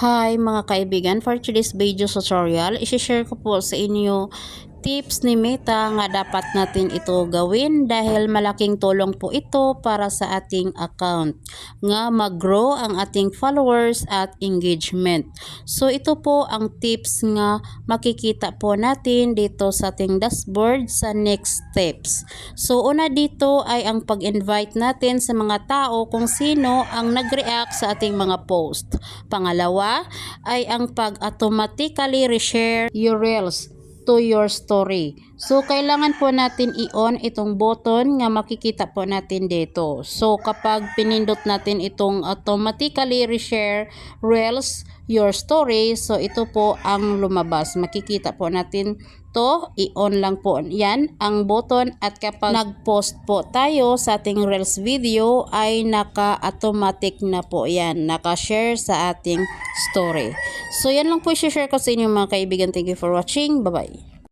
Hi mga kaibigan, for today's video tutorial, isi-share ko po sa inyo tips ni Meta nga dapat natin ito gawin dahil malaking tulong po ito para sa ating account nga mag-grow ang ating followers at engagement. So ito po ang tips nga makikita po natin dito sa ating dashboard sa next steps. So una dito ay ang pag-invite natin sa mga tao kung sino ang nag-react sa ating mga post. Pangalawa ay ang pag-automatically reshare your reels to your story. So, kailangan po natin i-on itong button nga makikita po natin dito. So, kapag pinindot natin itong automatically reshare reels your story, so ito po ang lumabas. Makikita po natin to, i-on lang po yan ang button at kapag nag-post po tayo sa ating reels video ay naka-automatic na po yan, naka-share sa ating story. So yan lang po i-share ko sa inyo mga kaibigan. Thank you for watching. Bye-bye.